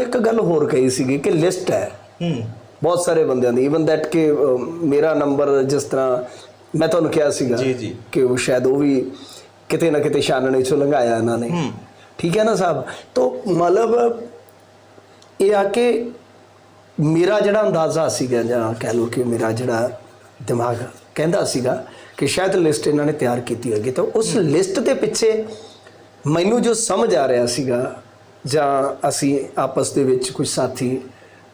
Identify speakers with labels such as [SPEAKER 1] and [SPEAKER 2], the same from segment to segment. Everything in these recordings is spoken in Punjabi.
[SPEAKER 1] ਇੱਕ ਗੱਲ ਹੋਰ ਕਹੀ ਸੀਗੀ ਕਿ ਲਿਸਟ ਹੈ।
[SPEAKER 2] ਹੂੰ।
[SPEAKER 1] ਬਹੁਤ ਸਾਰੇ ਬੰਦਿਆਂ ਦੀ। ਇਵਨ ਦੈਟ ਕਿ ਮੇਰਾ ਨੰਬਰ ਜਿਸ ਤਰ੍ਹਾਂ ਮੈਂ ਤੁਹਾਨੂੰ ਕਿਹਾ ਸੀਗਾ
[SPEAKER 2] ਜੀ, ਜੀ।
[SPEAKER 1] ਕਿ ਉਹ ਸ਼ਾਇਦ ਉਹ ਵੀ ਕਿਤੇ ਨਾ ਕਿਤੇ ਛਾਨਣੇ ਚੋਂ ਲੰਘਾਇਆ ਇਹਨਾਂ ਨੇ।
[SPEAKER 2] ਹੂੰ।
[SPEAKER 1] ਠੀਕ ਹੈ ਨਾ ਸਾਹਿਬ? ਤੋਂ ਮਤਲਬ ਇਹ ਆ ਕਿ ਮੇਰਾ ਜਿਹੜਾ ਅੰਦਾਜ਼ਾ ਸੀਗਾ ਜਾਂ ਕਹਿ ਲਓ ਕਿ ਮੇਰਾ ਜਿਹੜਾ ਦਿਮਾਗ ਕਹਿੰਦਾ ਸੀਗਾ ਕਿ ਸ਼ਾਇਦ ਲਿਸਟ ਇਹਨਾਂ ਨੇ ਤਿਆਰ ਕੀਤੀ ਹੋਏਗੀ ਤਾਂ ਉਸ ਲਿਸਟ ਦੇ ਪਿੱਛੇ ਮੈਨੂੰ ਜੋ ਸਮਝ ਆ ਰਿਹਾ ਸੀਗਾ ਜਾਂ ਅਸੀਂ ਆਪਸ ਦੇ ਵਿੱਚ ਕੁਝ ਸਾਥੀ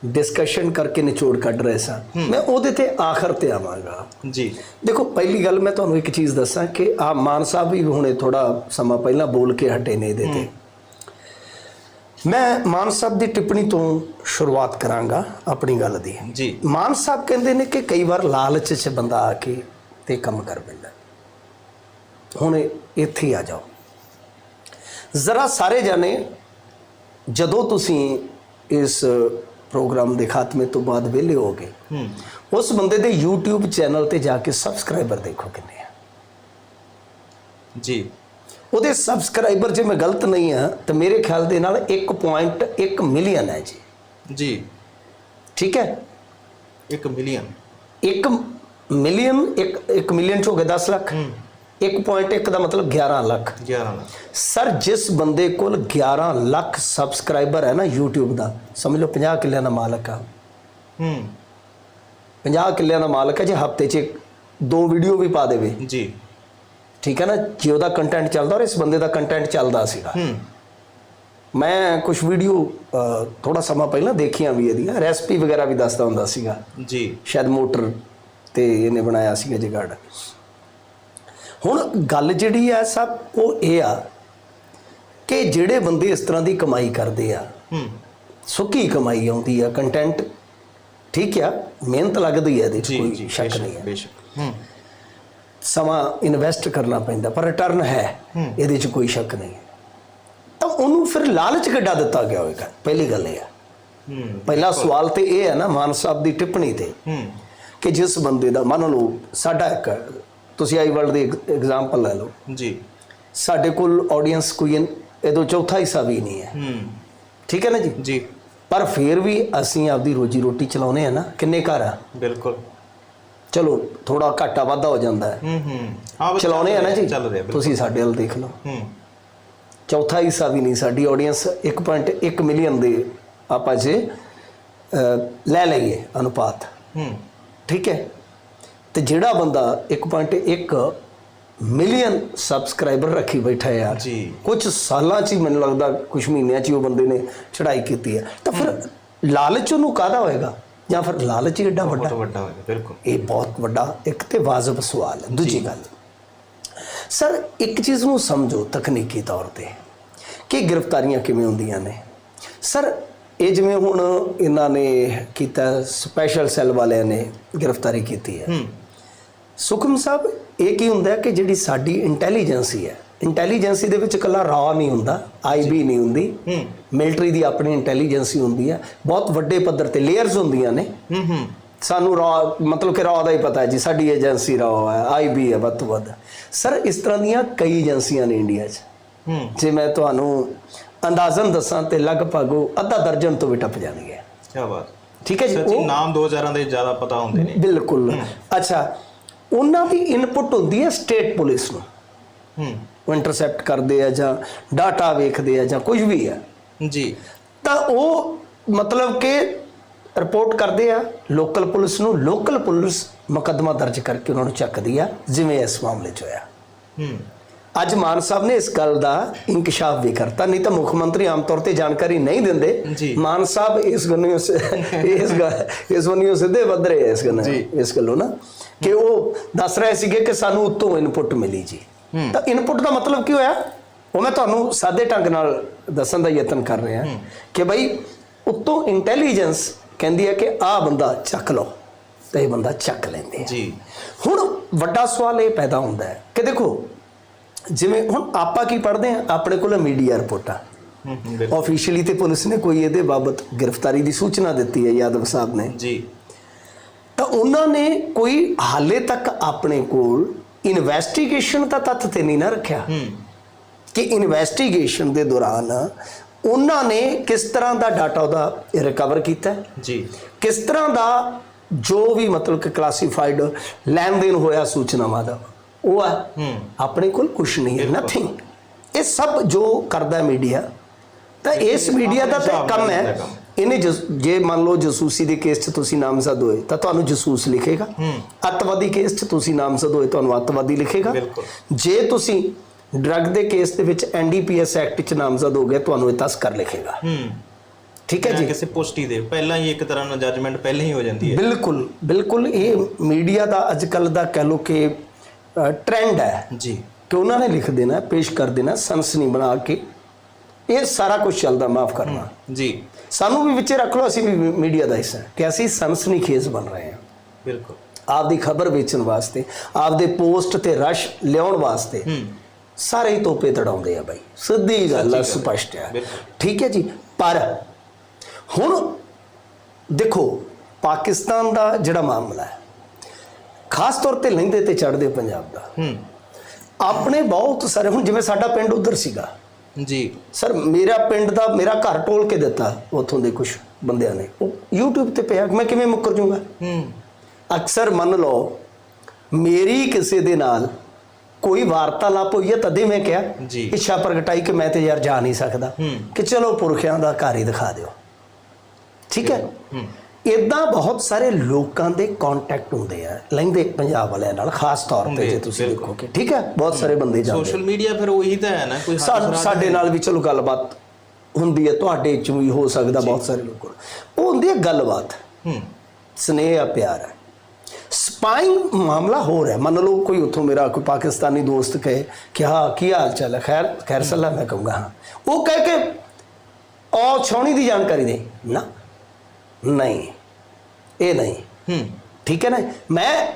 [SPEAKER 1] ਡਿਸਕਸ਼ਨ ਕਰਕੇ ਨਿਚੋੜ ਕੱਢ ਰਹੇ ਸਾਂ ਮੈਂ ਉਹਦੇ ਤੇ ਆਖਰ ਤੇ ਆਵਾਂਗਾ।
[SPEAKER 2] ਜੀ।
[SPEAKER 1] ਦੇਖੋ ਪਹਿਲੀ ਗੱਲ ਮੈਂ ਤੁਹਾਨੂੰ ਇੱਕ ਚੀਜ਼ ਦੱਸਾਂ ਕਿ ਆ ਮਾਨ ਸਾਹਿਬ ਵੀ ਹੁਣੇ ਥੋੜਾ ਸਮਾਂ ਪਹਿਲਾਂ ਬੋਲ ਕੇ ਹਟੇ ਨੇ ਇਹਦੇ ਤੇ। ਮੈਂ ਮਾਨ ਸਾਹਿਬ ਦੀ ਟਿੱਪਣੀ ਤੋਂ ਸ਼ੁਰੂਆਤ ਕਰਾਂਗਾ ਆਪਣੀ ਗੱਲ ਦੀ।
[SPEAKER 2] ਜੀ।
[SPEAKER 1] ਮਾਨ ਸਾਹਿਬ ਕਹਿੰਦੇ ਨੇ ਕਿ ਕਈ ਵਾਰ ਲਾਲਚ 'ਚ ਬੰਦਾ ਆ ਕੇ ਤੇ ਕੰਮ ਕਰ ਪੈਂਦਾ। ਹੁਣ ਇੱਥੇ ਆ ਜਾਓ। ਜ਼ਰਾ ਸਾਰੇ ਜਾਣੇ ਜਦੋਂ ਤੁਸੀਂ ਇਸ ਪ੍ਰੋਗਰਾਮ ਦੇ ਖਾਤਮੇ ਤੋਂ ਬਾਅਦ ਵਿਹਲੇ ਹੋਗੇ
[SPEAKER 2] ਹੂੰ।
[SPEAKER 1] ਉਸ ਬੰਦੇ ਦੇ YouTube ਚੈਨਲ ਤੇ ਜਾ ਕੇ ਸਬਸਕ੍ਰਾਈਬਰ ਦੇਖੋ ਕਿੰਨੇ ਆ।
[SPEAKER 2] ਜੀ।
[SPEAKER 1] ਉਹਦੇ ਸਬਸਕ੍ਰਾਈਬਰ ਜੇ ਮੈਂ ਗਲਤ ਨਹੀਂ ਆ ਤਾਂ ਮੇਰੇ ਖਿਆਲ ਦੇ ਨਾਲ 1.1 ਮਿਲੀਅਨ ਹੈ ਜੀ।
[SPEAKER 2] ਜੀ।
[SPEAKER 1] ਠੀਕ ਹੈ?
[SPEAKER 2] 1 ਮਿਲੀਅਨ।
[SPEAKER 1] 1 ਮਿਲੀਅਨ 1 1 ਮਿਲੀਅਨ ਚ ਹੋ ਗਏ 10 ਲੱਖ।
[SPEAKER 2] ਹੂੰ।
[SPEAKER 1] 1.1 ਦਾ ਮਤਲਬ 11 ਲੱਖ।
[SPEAKER 2] 11 ਲੱਖ।
[SPEAKER 1] ਸਰ ਜਿਸ ਬੰਦੇ ਕੋਲ 11 ਲੱਖ ਸਬਸਕ੍ਰਾਈਬਰ ਹੈ ਨਾ YouTube ਦਾ ਸਮਝ ਲਓ 50 ਕਿੱਲਿਆਂ ਦਾ ਮਾਲਕ ਆ।
[SPEAKER 2] ਹੂੰ।
[SPEAKER 1] 50 ਕਿੱਲਿਆਂ ਦਾ ਮਾਲਕ ਹੈ ਜੇ ਹਫ਼ਤੇ 'ਚ ਦੋ ਵੀਡੀਓ ਵੀ ਪਾ ਦੇਵੇ।
[SPEAKER 2] ਜੀ।
[SPEAKER 1] ਠੀਕ ਹੈ ਨਾ? ਜੇ ਉਹਦਾ ਕੰਟੈਂਟ ਚੱਲਦਾ ਔਰ ਇਸ ਬੰਦੇ ਦਾ ਕੰਟੈਂਟ ਚੱਲਦਾ ਸੀਗਾ।
[SPEAKER 2] ਹੂੰ।
[SPEAKER 1] ਮੈਂ ਕੁਝ ਵੀਡੀਓ ਥੋੜਾ ਸਮਾਂ ਪਹਿਲਾਂ ਦੇਖੀਆਂ ਵੀ ਇਹਦੀਆਂ ਰੈਸਪੀ ਵਗੈਰਾ ਵੀ ਦੱਸਦਾ ਹੁੰਦਾ ਸੀਗਾ।
[SPEAKER 2] ਜੀ।
[SPEAKER 1] ਸ਼ਾਇਦ ਮੋਟਰ ਤੇ ਇਹਨੇ ਬਣਾਇਆ ਸੀਗਾ ਜਗਾੜ। ਹੁਣ ਗੱਲ ਜਿਹੜੀ ਆ ਸਭ ਉਹ ਇਹ ਆ ਕਿ ਜਿਹੜੇ ਬੰਦੇ ਇਸ ਤਰ੍ਹਾਂ ਦੀ ਕਮਾਈ ਕਰਦੇ ਆ
[SPEAKER 2] ਹੂੰ।
[SPEAKER 1] ਸੁੱਕੀ ਕਮਾਈ ਆਉਂਦੀ ਆ ਕੰਟੈਂਟ ਠੀਕ ਆ ਮਿਹਨਤ ਲੱਗਦੀ ਹੈ ਇਹਦੇ 'ਚ ਕੋਈ ਸ਼ੱਕ ਨਹੀਂ ਹੈ
[SPEAKER 2] ਬੇਸ਼ੱਕ ਹੂੰ।
[SPEAKER 1] ਸਮਾਂ ਇਨਵੈਸਟ ਕਰਨਾ ਪੈਂਦਾ ਪਰ ਰਿਟਰਨ ਹੈ। ਇਹਦੇ 'ਚ ਕੋਈ ਸ਼ੱਕ ਨਹੀਂ। ਤਾਂ ਉਹਨੂੰ ਫਿਰ ਲਾਲਚ ਕਿੱਡਾ ਦਿੱਤਾ ਗਿਆ ਹੋਵੇਗਾ ਪਹਿਲੀ ਗੱਲ ਇਹ ਆ।
[SPEAKER 2] ਹੂੰ
[SPEAKER 1] ਪਹਿਲਾ ਸਵਾਲ ਤੇ ਇਹ ਹੈ ਨਾ ਮਾਨ ਸਾਹਿਬ ਦੀ ਟਿੱਪਣੀ ਤੇ
[SPEAKER 2] ਹੂੰ।
[SPEAKER 1] ਕਿ ਜਿਸ ਬੰਦੇ ਦਾ ਮੰਨ ਲਓ ਸਾਡਾ ਇੱਕ ਤੁਸੀਂ ਆਈ ਵਰਲਡ ਦੀ ਐਗਜ਼ਾਮਪਲ ਲੈ ਲਓ।
[SPEAKER 2] ਜੀ।
[SPEAKER 1] ਸਾਡੇ ਕੋਲ ਆਡੀਅנס ਕੋਈ ਇਹਦੋਂ ਚੌਥਾ ਹਿੱਸਾ ਵੀ ਨਹੀਂ ਹੈ।
[SPEAKER 2] ਹੂੰ।
[SPEAKER 1] ਠੀਕ ਹੈ ਨਾ ਜੀ?
[SPEAKER 2] ਜੀ।
[SPEAKER 1] ਪਰ ਫਿਰ ਵੀ ਅਸੀਂ ਆਪਦੀ ਰੋਜੀ ਰੋਟੀ ਚਲਾਉਨੇ ਆ ਨਾ ਕਿੰਨੇ ਘਰ ਆ?
[SPEAKER 2] ਬਿਲਕੁਲ।
[SPEAKER 1] ਚਲੋ ਥੋੜਾ ਘਾਟਾ ਵਾਧਾ ਹੋ ਜਾਂਦਾ ਹੈ।
[SPEAKER 2] ਹੂੰ ਹੂੰ। ਹਾਂ
[SPEAKER 1] ਚਲਾਉਨੇ ਆ ਨਾ ਜੀ?
[SPEAKER 2] ਚੱਲ ਰਿਹਾ
[SPEAKER 1] ਤੁਸੀਂ ਸਾਡੇ ਵੱਲ ਦੇਖ ਲਓ।
[SPEAKER 2] ਹੂੰ।
[SPEAKER 1] ਚੌਥਾ ਹਿੱਸਾ ਵੀ ਨਹੀਂ ਸਾਡੀ ਆਡੀਅנס 1.1 ਮਿਲੀਅਨ ਦੇ ਆਪਾਂ ਜੇ ਲੈ ਲਈਏ ਅਨੁਪਾਤ।
[SPEAKER 2] ਹੂੰ।
[SPEAKER 1] ਠੀਕ ਹੈ? ਤੇ ਜਿਹੜਾ ਬੰਦਾ 1.1 ਮਿਲੀਅਨ ਸਬਸਕ੍ਰਾਈਬਰ ਰੱਖੀ ਬੈਠਾ ਯਾਰ।
[SPEAKER 2] ਜੀ।
[SPEAKER 1] ਕੁਝ ਸਾਲਾਂ 'ਚ ਹੀ ਮੈਨੂੰ ਲੱਗਦਾ ਕੁਝ ਮਹੀਨਿਆਂ 'ਚ ਹੀ ਉਹ ਬੰਦੇ ਨੇ ਚੜ੍ਹਾਈ ਕੀਤੀ ਹੈ। ਤਾਂ ਫਿਰ ਲਾਲਚ ਉਹਨੂੰ ਕਾਹਦਾ ਹੋਏਗਾ? ਜਾਂ ਫਿਰ ਲਾਲਚ ਹੀ ਏਡਾ ਵੱਡਾ?
[SPEAKER 2] ਬਹੁਤ ਵੱਡਾ ਹੋਇਆ ਬਿਲਕੁਲ।
[SPEAKER 1] ਇਹ ਬਹੁਤ ਵੱਡਾ ਇੱਕ ਤੇ ਵਾਜਬ ਸਵਾਲ ਹੈ। ਦੂਜੀ ਗੱਲ ਸਰ ਇੱਕ ਚੀਜ਼ ਨੂੰ ਸਮਝੋ ਤਕਨੀਕੀ ਤੌਰ ਤੇ ਕਿ ਗ੍ਰਿਫਤਾਰੀਆਂ ਕਿਵੇਂ ਹੁੰਦੀਆਂ ਨੇ। ਸਰ ਇਹ ਜਿਵੇਂ ਹੁਣ ਇਹਨਾਂ ਨੇ ਕੀਤਾ ਸਪੈਸ਼ਲ ਸੈੱਲ ਵਾਲਿਆਂ ਨੇ ਗ੍ਰਿਫਤਾਰੀ ਕੀਤੀ ਹੂੰ। ਸੁਖਮ ਸਾਹਿਬ ਇਹ ਕੀ ਹੁੰਦਾ ਕਿ ਜਿਹੜੀ ਸਾਡੀ ਇੰਟੈਲੀਜੈਂਸੀ ਹੈ ਇੰਟੈਲੀਜੈਂਸੀ ਦੇ ਵਿੱਚ ਇਕੱਲਾ ਰਾ ਨਹੀਂ ਹੁੰਦਾ ਆਈਬੀ ਨਹੀਂ ਹੁੰਦੀ।
[SPEAKER 2] ਹੂੰ।
[SPEAKER 1] ਮਿਲਟਰੀ ਦੀ ਆਪਣੀ ਇੰਟੈਲੀਜੈਂਸੀ ਹੁੰਦੀ ਹੈ। ਬਹੁਤ ਵੱਡੇ ਪੱਧਰ ਤੇ ਲੇਅਰਸ ਹੁੰਦੀਆਂ ਨੇ।
[SPEAKER 2] ਹੂੰ ਹੂੰ।
[SPEAKER 1] ਸਾਨੂੰ ਰਾ ਮਤਲਬ ਕਿ ਰਾ ਦਾ ਹੀ ਪਤਾ ਹੈ ਜੀ ਸਾਡੀ ਏਜੰਸੀ ਰਾ ਹੈ ਆਈਬੀ ਹੈ ਵੱਧ ਤੋਂ ਵੱਧ। ਸਰ ਇਸ ਤਰ੍ਹਾਂ ਦੀਆਂ ਕਈ ਏਜੰਸੀਆਂ ਨੇ ਇੰਡੀਆ 'ਚ।
[SPEAKER 2] ਹੂੰ।
[SPEAKER 1] ਜੇ ਮੈਂ ਤੁਹਾਨੂੰ ਅੰਦਾਜ਼ਨ ਦੱਸਾਂ ਤੇ ਲਗਭਗ ਅੱਧਾ ਦਰਜਨ ਤੋਂ ਵੀ ਟੱਪ ਜਾਣਗੇ।
[SPEAKER 2] ਕੀ ਬਾਤ।
[SPEAKER 1] ਠੀਕ ਹੈ ਜੀ ਉਹ
[SPEAKER 2] ਨਾਮ 2000 ਦੇ ਜ਼ਿਆਦਾ ਪਤਾ ਹੁੰਦੇ ਨੇ।
[SPEAKER 1] ਬਿਲਕੁਲ। ਅੱਛਾ ਉਹਨਾਂ ਦੀ ਇਨਪੁਟ ਹੁੰਦੀ ਹੈ ਸਟੇਟ ਪੁਲਿਸ ਨੂੰ।
[SPEAKER 2] ਹੂੰ।
[SPEAKER 1] ਉਹ ਇੰਟਰਸੈਪਟ ਕਰਦੇ ਆ ਜਾਂ ਡਾਟਾ ਵੇਖਦੇ ਆ ਜਾਂ ਕੁਝ ਵੀ ਆ।
[SPEAKER 2] ਜੀ।
[SPEAKER 1] ਤਾਂ ਉਹ ਮਤਲਬ ਕਿ ਰਿਪੋਰਟ ਕਰਦੇ ਆ ਲੋਕਲ ਪੁਲਿਸ ਨੂੰ ਲੋਕਲ ਪੁਲਿਸ ਮੁਕੱਦਮਾ ਦਰਜ ਕਰਕੇ ਉਹਨਾਂ ਨੂੰ ਚੱਕਦੀ ਆ ਜਿਵੇਂ ਇਸ ਮਾਮਲੇ 'ਚ ਹੋਇਆ।
[SPEAKER 2] ਹੂੰ।
[SPEAKER 1] ਅੱਜ ਮਾਨ ਸਾਹਿਬ ਨੇ ਇਸ ਗੱਲ ਦਾ ਇਨਕਸ਼ਾਫ ਵੀ ਕਰਤਾ ਨਹੀਂ ਤਾਂ ਮੁੱਖ ਮੰਤਰੀ ਆਮ ਤੌਰ ਤੇ ਜਾਣਕਾਰੀ ਨਹੀਂ ਦਿੰਦੇ। ਮਾਨ ਸਾਹਿਬ ਇਸ ਗੱਲੋਂ ਸ- ਇਸ ਗੱਲ ਇਸ ਵੱਲੋਂ ਸਿੱਧੇ ਵੱਧ ਰਹੇ ਇਸ ਗੱਲ। ਇਸ ਗੱਲੋਂ ਨਾ ਕਿ ਉਹ ਦੱਸ ਰਹੇ ਸੀਗੇ ਕਿ ਸਾਨੂੰ ਉੱਤੋਂ ਇਨਪੁਟ ਮਿਲੀ ਜੀ। ਤਾਂ ਇਨਪੁਟ ਦਾ ਮਤਲਬ ਕੀ ਹੋਇਆ? ਉਹ ਮੈਂ ਤੁਹਾਨੂੰ ਸਾਦੇ ਢੰਗ ਨਾਲ ਦੱਸਣ ਦਾ ਯਤਨ ਕਰ ਰਿਹਾ। ਕਿ ਭਾਈ ਉੱਤੋਂ ਇੰਟੈਲੀਜੈਂਸ ਕਹਿੰਦੀ ਹੈ ਕਿ ਆਹ ਬੰਦਾ ਚੱਕ ਲਓ ਤੇ ਇਹ ਬੰਦਾ ਚੱਕ ਲੈਂਦੇ ਆ।
[SPEAKER 2] ਜੀ।
[SPEAKER 1] ਹੁਣ ਵੱਡਾ ਸਵਾਲ ਇਹ ਪੈਦਾ ਹੁੰਦਾ ਹੈ ਕਿ ਦੇਖੋ ਜਿਵੇਂ ਹੁਣ ਆਪਾਂ ਕੀ ਪੜ੍ਹਦੇ ਆ ਆਪਣੇ ਕੋਲ ਮੀਡੀਆ ਰਿਪੋਰਟਾਂ। ਆਫੀਸ਼ੀਅਲੀ ਤੇ ਪੁਲਿਸ ਨੇ ਕੋਈ ਇਹਦੇ ਬਾਬਤ ਗ੍ਰਿਫਤਾਰੀ ਦੀ ਸੂਚਨਾ ਦਿੱਤੀ ਹੈ ਯਾਦਵ ਸਾਹਿਬ ਨੇ।
[SPEAKER 2] ਜੀ।
[SPEAKER 1] ਤਾਂ ਉਹਨਾਂ ਨੇ ਕੋਈ ਹਾਲੇ ਤੱਕ ਆਪਣੇ ਕੋਲ ਇਨਵੈਸਟੀਗੇਸ਼ਨ ਦਾ ਤੱਥ ਤੇ ਨਹੀਂ ਨਾ ਰੱਖਿਆ। ਕਿ ਇਨਵੈਸਟੀਗੇਸ਼ਨ ਦੇ ਦੌਰਾਨ ਉਹਨਾਂ ਨੇ ਕਿਸ ਤਰ੍ਹਾਂ ਦਾ ਡਾਟਾ ਉਹਦਾ ਰਿਕਵਰ ਕੀਤਾ?
[SPEAKER 2] ਜੀ।
[SPEAKER 1] ਕਿਸ ਤਰ੍ਹਾਂ ਦਾ ਜੋ ਵੀ ਮਤਲਬ ਕਿ ਕਲਾਸੀਫਾਈਡ ਲੈਣ ਦੇਣ ਹੋਇਆ ਸੂਚਨਾਵਾਂ ਦਾ। ਉਹ ਹੈ।
[SPEAKER 2] ਹੂੰ।
[SPEAKER 1] ਆਪਣੇ ਕੋਲ ਕੁਝ ਨਹੀਂ ਹੈ। ਨਥਿੰਗ ਇਹ ਸਭ ਜੋ ਕਰਦਾ ਮੀਡੀਆ ਤਾਂ ਇਸ ਮੀਡੀਆ ਦਾ ਤਾਂ ਕੰਮ ਹੈ। ਇਹਨੇ ਜੇ ਮੰਨ ਲਓ ਜਸੂਸੀ ਦੇ ਕੇਸ 'ਚ ਤੁਸੀਂ ਨਾਮਜ਼ਦ ਹੋਏ ਤਾਂ ਤੁਹਾਨੂੰ ਜਸੂਸ ਲਿਖੇਗਾ। ਅੱਤਵਾਦੀ ਕੇਸ 'ਚ ਤੁਸੀਂ ਨਾਮਜ਼ਦ ਹੋਏ ਤੁਹਾਨੂੰ ਅੱਤਵਾਦੀ ਲਿਖੇਗਾ। ਜੇ ਤੁਸੀਂ ਡਰੱਗ ਦੇ ਕੇਸ ਦੇ ਵਿੱਚ ਐਨਡੀਪੀਐਸ ਐਕਟ 'ਚ ਨਾਮਜ਼ਦ ਹੋ ਗਏ ਤੁਹਾਨੂੰ ਇਹ ਤਸਕਰ ਲਿਖੇਗਾ। ਠੀਕ ਹੈ ਜੀ?
[SPEAKER 2] ਕਿਸੇ ਪੁਸ਼ਟੀ ਦੇ ਪਹਿਲਾਂ ਹੀ ਇੱਕ ਤਰ੍ਹਾਂ ਨਾਲ ਜੱਜਮੈਂਟ ਪਹਿਲਾਂ ਹੀ ਹੋ ਜਾਂਦੀ ਹੈ।
[SPEAKER 1] ਬਿਲਕੁਲ ਬਿਲਕੁਲ ਇਹ ਮੀਡੀਆ ਦਾ ਅੱਜ ਕੱਲ ਦਾ ਕਹਿ ਲੋ ਕਿ ਟ੍ਰੈਂਡ ਹੈ
[SPEAKER 2] ਜੀ।
[SPEAKER 1] ਕਿ ਉਹਨਾਂ ਨੇ ਲਿਖ ਦੇਣਾ ਪੇਸ਼ ਕਰ ਦੇਣਾ ਸਨਸਨੀ ਬਣਾ ਕੇ। ਇਹ ਸਾਰਾ ਕੁਝ ਚੱਲਦਾ ਮਾਫ ਕਰਨਾ।
[SPEAKER 2] ਜੀ।
[SPEAKER 1] ਸਾਨੂੰ ਵੀ ਵਿੱਚੇ ਰੱਖ ਲਓ ਅਸੀਂ ਵੀ ਮੀਡੀਆ ਦਾ ਹਿੱਸਾ। ਕਿ ਅਸੀਂ ਸਨਸਨੀ ਖੇਜ਼ ਬਣ ਰਹੇ ਹਾਂ।
[SPEAKER 2] ਬਿਲਕੁਲ।
[SPEAKER 1] ਆਪਦੀ ਖਬਰ ਵੇਚਣ ਵਾਸਤੇ ਆਪਦੇ ਪੋਸਟ ਤੇ ਰਸ਼ ਲਿਆਉਣ ਵਾਸਤੇ ਸਾਰੇ ਹੀ ਤੋਪੇ ਤੜਾਉਂਦੇ ਆ ਬਾਈ। ਸਿੱਧੀ ਗੱਲ ਆ। ਸਪਸ਼ਟ ਹੈ
[SPEAKER 2] ਬਿਲਕੁਲ।
[SPEAKER 1] ਠੀਕ ਹੈ ਜੀ? ਪਰ ਹੁਣ ਦੇਖੋ ਪਾਕਿਸਤਾਨ ਦਾ ਜਿਹੜਾ ਮਾਮਲਾ ਹੈ ਖਾਸ ਤੌਰ ਤੇ ਲਹਿੰਦੇ ਤੇ ਚੜ੍ਹਦੇ ਪੰਜਾਬ ਦਾ।
[SPEAKER 2] ਹੂੰ।
[SPEAKER 1] ਆਪਣੇ ਬਹੁਤ ਸਾਰੇ ਹੁਣ ਜਿਵੇਂ ਸਾਡਾ ਪਿੰਡ ਉਧਰ ਸੀਗਾ।
[SPEAKER 2] ਜੀ।
[SPEAKER 1] ਸਰ ਮੇਰਾ ਪਿੰਡ ਦਾ ਮੇਰਾ ਘਰ ਟੋਲ ਕੇ ਦਿੱਤਾ ਉੱਥੋਂ ਦੇ ਕੁਝ ਬੰਦਿਆਂ ਨੇ। ਉਹ YouTube ਤੇ ਪਿਆ ਮੈਂ ਕਿਵੇਂ ਮੁੱਕਰ ਜੂੰਗਾ
[SPEAKER 2] ਹੂੰ।
[SPEAKER 1] ਅਕਸਰ ਮੰਨ ਲਓ ਮੇਰੀ ਕਿਸੇ ਦੇ ਨਾਲ ਕੋਈ ਵਾਰਤਾਲਾਪ ਹੋਈ ਹੈ ਤਦੇ ਮੈਂ ਕਿਹਾ। ਇੱਛਾ ਪ੍ਰਗਟਾਈ ਕਿ ਮੈਂ ਤੇ ਯਾਰ ਜਾ ਨਹੀਂ ਸਕਦਾ। ਕਿ ਚਲੋ ਪੁਰਖਿਆਂ ਦਾ ਘਰ ਹੀ ਦਿਖਾ ਦਿਓ। ਠੀਕ ਹੈ?
[SPEAKER 2] ਹੂੰ।
[SPEAKER 1] ਇਦਾਂ ਬਹੁਤ ਸਾਰੇ ਲੋਕਾਂ ਦੇ ਕੰਟੈਕਟ ਹੁੰਦੇ ਆ ਲੈਂਦੇ ਪੰਜਾਬ ਵਾਲਿਆਂ ਨਾਲ ਖਾਸ ਤੌਰ ਤੇ ਜੇ ਤੁਸੀਂ। ਦੇਖੋਗੇ। ਠੀਕ ਹੈ? ਬਹੁਤ ਸਾਰੇ ਬੰਦੇ ਜਾਂਦੇ
[SPEAKER 2] ਸੋਸ਼ਲ ਮੀਡੀਆ ਫਿਰ ਉਹੀ ਤਾਂ ਹੈ ਨਾ ਕੋਈ
[SPEAKER 1] ਸਾਡੇ
[SPEAKER 2] ਨਹੀਂ।
[SPEAKER 1] ਨਾਲ ਵੀ ਚਲੋ ਗੱਲਬਾਤ ਹੁੰਦੀ ਹੈ ਤੁਹਾਡੇ ਚ ਵੀ ਹੋ ਸਕਦਾ ਬਹੁਤ ਸਾਰੇ ਲੋਕਾਂ। ਉਹ ਹੁੰਦੀ ਹੈ ਗੱਲਬਾਤ।
[SPEAKER 2] ਹੂੰ।
[SPEAKER 1] ਸਨੇਹ ਆ ਪਿਆਰ ਹੈ ਸਪਾਈਂਗ ਮਾਮਲਾ ਹੋ ਰਿਹਾ। ਮੰਨ ਲਓ ਕੋਈ ਉੱਥੋਂ ਮੇਰਾ ਕੋਈ ਪਾਕਿਸਤਾਨੀ ਦੋਸਤ ਕਹੇ ਕਿ ਹਾਂ ਕੀ ਹਾਲ ਚਾਲ ਹੈ? ਖੈਰ ਖੈਰ ਸੱਲਾ ਮੈਂ ਕਹੂੰਗਾ ਹਾਂ। ਉਹ ਕਹਿ ਕੇ ਉਹ ਛਾਉਣੀ ਦੀ ਜਾਣਕਾਰੀ ਦੇ। ਨਾ। ਨਹੀਂ। ਇਹ ਨਹੀਂ।
[SPEAKER 2] ਹੂੰ।
[SPEAKER 1] ਠੀਕ ਹੈ ਨਾ? ਮੈਂ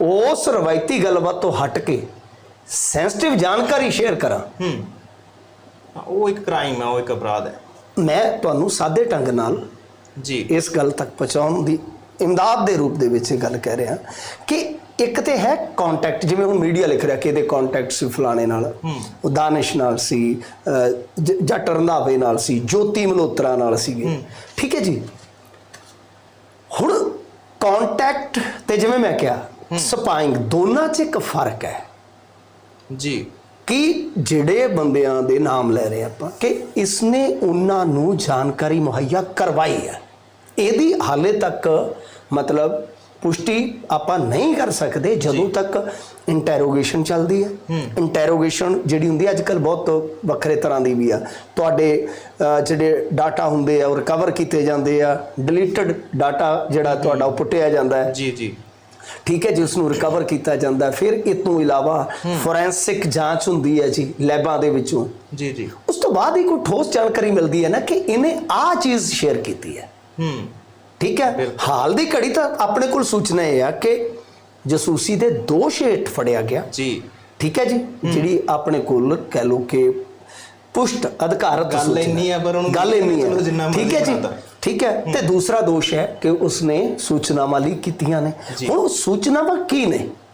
[SPEAKER 1] ਉਸ ਰਵਾਇਤੀ ਗੱਲਬਾਤ ਤੋਂ ਹਟ ਕੇ ਸੈਂਸਿਟਿਵ ਜਾਣਕਾਰੀ ਸ਼ੇਅਰ ਕਰਾਂ।
[SPEAKER 2] ਹੂੰ। ਉਹ ਇੱਕ ਕ੍ਰਾਈਮ ਹੈ ਉਹ ਇੱਕ ਅਪਰਾਧ ਹੈ।
[SPEAKER 1] ਮੈਂ ਤੁਹਾਨੂੰ ਸਾਦੇ ਢੰਗ ਨਾਲ
[SPEAKER 2] ਜੀ।
[SPEAKER 1] ਇਸ ਗੱਲ ਤੱਕ ਪਹੁੰਚਾਉਣ ਦੀ ਇਮਦਾਦ ਦੇ ਰੂਪ ਦੇ ਵਿੱਚ ਇਹ ਗੱਲ ਕਹਿ ਰਿਹਾ ਕਿ ਇੱਕ ਤੇ ਹੈ ਕੰਟੈਕਟ ਜਿਵੇਂ ਹੁਣ ਮੀਡੀਆ ਲਿਖ ਰਿਹਾ ਕਿ ਇਹਦੇ ਕੰਟੈਕਟ ਸੀ ਫਲਾਣੇ ਨਾਲ ਉਹ ਦਾਨਿਸ਼ ਨਾਲ ਸੀ ਜੱਟ ਰੰਧਾਵੇ ਨਾਲ ਸੀ ਜੋਤੀ ਮਲਹੋਤਰਾ ਨਾਲ ਸੀਗੇ। ਠੀਕ ਹੈ ਜੀ? ਕੰਟੈਕਟ ਤੇ ਜਿਵੇਂ ਮੈਂ ਕਿਹਾ ਸਪਾਈਂਗ ਦੋਨਾਂ 'ਚ ਇੱਕ ਫ਼ਰਕ ਹੈ।
[SPEAKER 2] ਜੀ।
[SPEAKER 1] ਕਿ ਜਿਹੜੇ ਬੰਦਿਆਂ ਦੇ ਨਾਮ ਲੈ ਰਹੇ ਆਪਾਂ ਕਿ ਇਸਨੇ ਉਹਨਾਂ ਨੂੰ ਜਾਣਕਾਰੀ ਮੁਹੱਈਆ ਕਰਵਾਈ ਹੈ। ਇਹਦੀ ਹਾਲੇ ਤੱਕ ਮਤਲਬ ਪੁਸ਼ਟੀ ਆਪਾਂ ਨਹੀਂ ਕਰ ਸਕਦੇ ਜਦੋਂ ਤੱਕ ਇੰਟਰੋਗੇਸ਼ਨ ਚੱਲਦੀ ਹੈ। ਇੰਟਰੋਗੇਸ਼ਨ ਜਿਹੜੀ ਹੁੰਦੀ ਹੈ ਅੱਜਕੱਲ ਬਹੁਤ ਵੱਖਰੇ ਤਰ੍ਹਾਂ ਦੀ ਵੀ ਆ। ਤੁਹਾਡੇ ਜਿਹੜੇ ਡਾਟਾ ਹੁੰਦੇ ਆ ਉਹ ਰਿਕਵਰ ਕੀਤੇ ਜਾਂਦੇ ਆ। ਡਿਲੀਟਡ ਡਾਟਾ ਜਿਹੜਾ ਤੁਹਾਡਾ ਉਹ ਪੁੱਟਿਆ ਜਾਂਦਾ ਹੈ।
[SPEAKER 2] ਜੀ ਜੀ।
[SPEAKER 1] ਠੀਕ ਹੈ ਜੀ ਉਸ ਨੂੰ ਰਿਕਵਰ ਕੀਤਾ ਜਾਂਦਾ। ਫਿਰ ਇਸ ਤੋਂ ਇਲਾਵਾ ਫੋਰੈਂਸਿਕ ਜਾਂਚ ਹੁੰਦੀ ਹੈ ਜੀ ਲੈਬਾਂ ਦੇ ਵਿੱਚੋਂ।
[SPEAKER 2] ਜੀ ਜੀ।
[SPEAKER 1] ਉਸ ਤੋਂ ਬਾਅਦ ਹੀ ਕੋਈ ਠੋਸ ਜਾਣਕਾਰੀ ਮਿਲਦੀ ਹੈ ਨਾ ਕਿ ਇਹਨੇ ਆਹ ਚੀਜ਼ ਸ਼ੇਅਰ ਕੀਤੀ ਹੈ।
[SPEAKER 2] ਹੂੰ।
[SPEAKER 1] ਠੀਕ ਹੈ। ਹਾਲ ਦੀ ਘੜੀ ਤਾਂ ਆਪਣੇ ਕੋਲ ਸੂਚਨਾ ਇਹ ਆ ਕਿ ਜਸੂਸੀ ਦੇ ਦੋਸ਼ ਹੇਠ ਫੜਿਆ ਗਿਆ।
[SPEAKER 2] ਜੀ।
[SPEAKER 1] ਠੀਕ ਹੈ ਜੀ? ਜਿਹੜੀ ਆਪਣੇ ਕੋਲ ਕਹਿ ਲੋ ਕਿ ਪੁਸ਼ਟ ਅਧਿਕਾਰਤ
[SPEAKER 2] ਗੱਲ। ਇੰਨੀ ਹੈ ਪਰ ਉਹਨੂੰ
[SPEAKER 1] ਗੱਲ ਇੰਨੀ ਹੈ। ਠੀਕ ਹੈ ਜੀ। ਠੀਕ ਹੈ? ਤੇ ਦੂਸਰਾ ਦੋਸ਼ ਹੈ ਕਿ ਉਸਨੇ ਸੂਚਨਾਵਾਂ ਲੀਕ ਕੀਤੀਆਂ ਨੇ। ਹੁਣ ਉਹ ਸੂਚਨਾਵਾਂ ਕੀ ਨੇ?